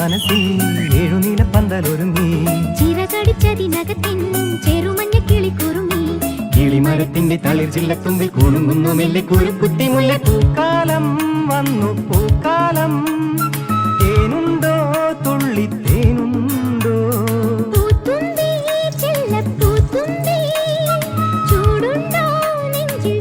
മനസ്സിൽ ഏഴുനീല പന്തലൊരുങ്ങി ചിറകടിച്ചതിനകത്തിൻ ചെറുമഞ്ഞ കിളിക്കുറുങ്ങി കിളിമരത്തിന്റെ തളിർ ചില്ലത്തുമ്പിൽ കുണുങ്ങുന്നു മെല്ലെ കുരുക്കുത്തി മുല്ല. പൂക്കാലം വന്നു പൂക്കാലം. തേനുണ്ടോ തുള്ളി ചൂടുണ്ടോ നെഞ്ചിൽ